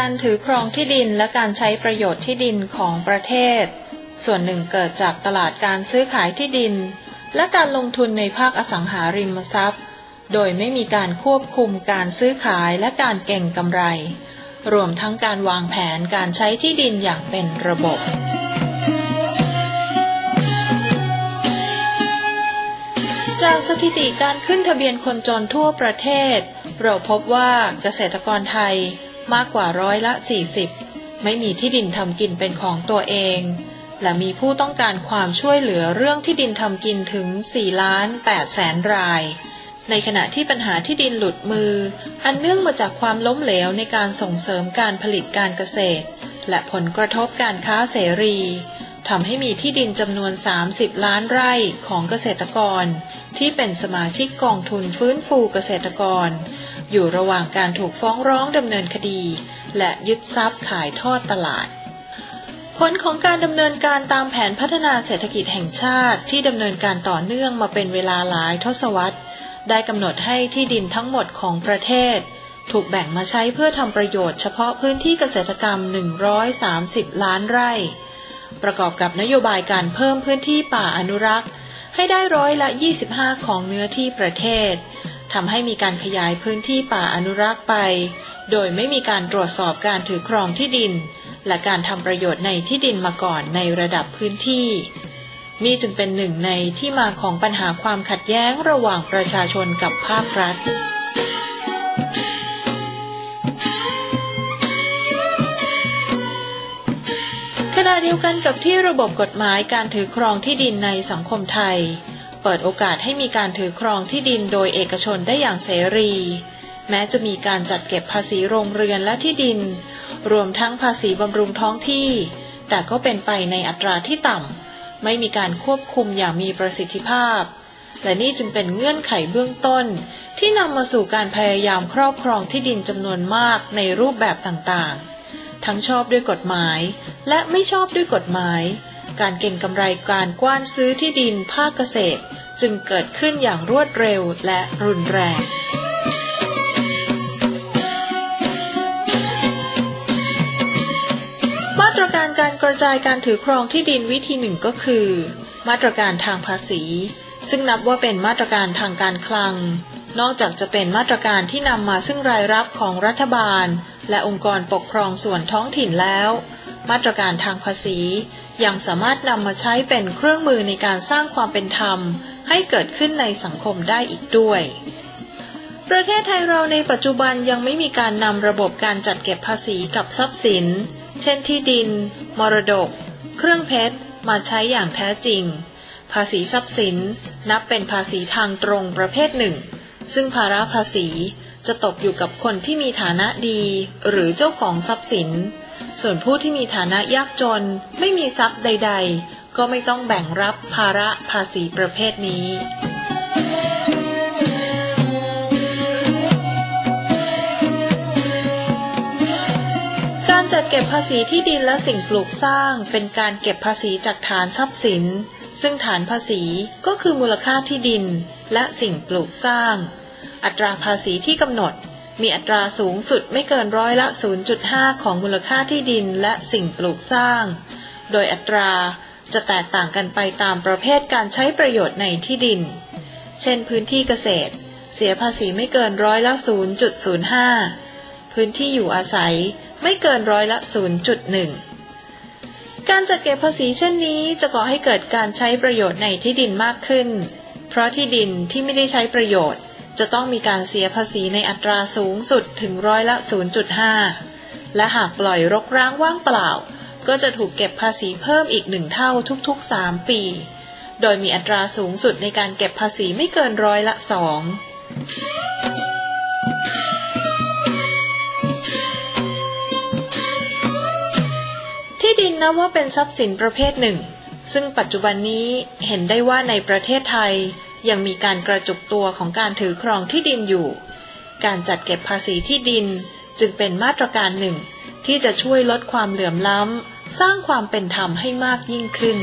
การถือครองที่ดินและการใช้ประโยชน์ที่ดินของประเทศ ส่วนหนึ่งเกิดจากตลาดการซื้อขายที่ดิน และการลงทุนในภาคอสังหาริมทรัพย์ โดยไม่มีการควบคุมการซื้อขายและการเก่งกำไร รวมทั้งการวางแผนการใช้ที่ดินอย่างเป็นระบบ จากสถิติการขึ้นทะเบียนคนจนทั่วประเทศ เราพบว่าเกษตรกรไทย มากกว่าร้อยละ 40 ไม่มีที่ดินทำกินเป็นของตัวเอง และมีผู้ต้องการความช่วยเหลือเรื่องที่ดินทำกินถึง4ล้าน8แสนราย ในขณะที่ปัญหาที่ดินหลุดมือ อันเนื่องมาจากความล้มเหลวในการส่งเสริมการผลิตการเกษตร และผลกระทบการค้าเสรีทำให้มีที่ดินจำนวน 30 ล้านไร่ของเกษตรกร ที่เป็นสมาชิกกองทุนฟื้นฟูเกษตรกร อยู่ระหว่างการถูกฟ้องร้องดำเนินคดี และยึดทรัพย์ขายทอดตลาด ผลของการดำเนินการตามแผนพัฒนาเศรษฐกิจแห่งชาติที่ดำเนินการต่อเนื่องมาเป็นเวลาหลายทศวรรษ ได้กำหนดให้ที่ดินทั้งหมดของประเทศ ถูกแบ่งมาใช้เพื่อทำประโยชน์เฉพาะพื้นที่เกษตรกรรม 130 ล้านไร่ ประกอบกับนโยบายการเพิ่มพื้นที่ป่าอนุรักษ์ ให้ได้ร้อยละ 25 ของเนื้อที่ประเทศ ทำให้มีการขยายพื้นที่ป่าอนุรักษ์ไป โดยไม่มีการตรวจสอบการถือครองที่ดิน และการทำประโยชน์ในที่ดินมาก่อนในระดับพื้นที่ นี่จึงเป็นหนึ่งในที่มาของปัญหาความขัดแย้งระหว่างประชาชนกับภาครัฐขณะเดียวกันกับที่ระบบกฎหมายการถือครองที่ดินในสังคมไทย เปิดโอกาสให้มีการถือครองที่ดินโดยเอกชนได้อย่างเสรี แม้จะมีการจัดเก็บภาษีโรงเรือนและที่ดิน รวมทั้งภาษีบำรุงท้องที่ แต่ก็เป็นไปในอัตราที่ต่ำ ไม่มีการควบคุมอย่างมีประสิทธิภาพ และนี่จึงเป็นเงื่อนไขเบื้องต้น ที่นำมาสู่การพยายามครอบครองที่ดินจำนวนมากในรูปแบบต่างๆ ทั้งชอบด้วยกฎหมาย และไม่ชอบด้วยกฎหมาย การเก็งกำไรการกว้านซื้อที่ดินภาคเกษตร จึงเกิดขึ้นอย่างรวดเร็วและรุนแรงมาตรการการกระจายการถือครองที่ดินวิธีหนึ่งก็คือ มาตรการทางภาษี ซึ่งนับว่าเป็นมาตรการทางการคลัง นอกจากจะเป็นมาตรการที่นำมาซึ่งรายรับของรัฐบาล และองค์กรปกครองส่วนท้องถิ่นแล้ว มาตรการทางภาษี ยังสามารถนำมาใช้เป็นเครื่องมือในการสร้างความเป็นธรรม ให้เกิดขึ้นในสังคมได้อีกด้วย ประเทศไทยเราในปัจจุบันยังไม่มีการนำระบบการจัดเก็บภาษีกับทรัพย์สิน เช่นที่ดิน มรดก เครื่องเพชร มาใช้อย่างแท้จริง ภาษีทรัพย์สินนับเป็นภาษีทางตรงประเภทหนึ่ง ซึ่งภาระภาษีจะตกอยู่กับคนที่มีฐานะดี หรือเจ้าของทรัพย์สิน ส่วนผู้ที่มีฐานะยากจนไม่มีทรัพย์ใด ๆ ก็ไม่ต้องแบ่งรับภาระภาษีประเภทนี้การจัดเก็บภาษีที่ดินและสิ่งปลูกสร้าง เป็นการเก็บภาษีจากฐานทรัพย์สิน ซึ่งฐานภาษีก็คือมูลค่าที่ดินและสิ่งปลูกสร้าง อัตราภาษีที่กำหนด มีอัตราสูงสุดไม่เกินร้อยละ 0.5 ของมูลค่าที่ดินและสิ่งปลูกสร้าง โดยอัตราจะแตกต่างกันไปตามประเภทการใช้ประโยชน์ในที่ดิน เช่นพื้นที่เกษตร เสียภาษีไม่เกินร้อยละ 0.05 พื้นที่อยู่อาศัยไม่เกินร้อยละ 0.1 การจัดเก็บภาษีเช่นนี้จะก่อให้เกิดการใช้ประโยชน์ในที่ดินมากขึ้น เพราะที่ดินที่ไม่ได้ใช้ประโยชน์ จะต้องมีการเสียภาษีในอัตราสูงสุดถึงร้อยละ 0.5 และหากปล่อยรกร้างว่างเปล่า ก็จะถูกเก็บภาษีเพิ่มอีกหนึ่งเท่าทุกๆ 3 ปี โดยมีอัตราสูงสุดในการเก็บภาษีไม่เกินร้อยละ 2ที่ดินนะว่าเป็นทรัพย์สินประเภทหนึ่ง ซึ่งปัจจุบันนี้เห็นได้ว่าในประเทศไทย ยังมีการกระจุกตัวของการถือครองที่ดินอยู่ การจัดเก็บภาษีที่ดินจึงเป็นมาตรการหนึ่ง ที่จะช่วยลดความเหลื่อมล้ำ สร้างความเป็นธรรมให้มากยิ่งขึ้น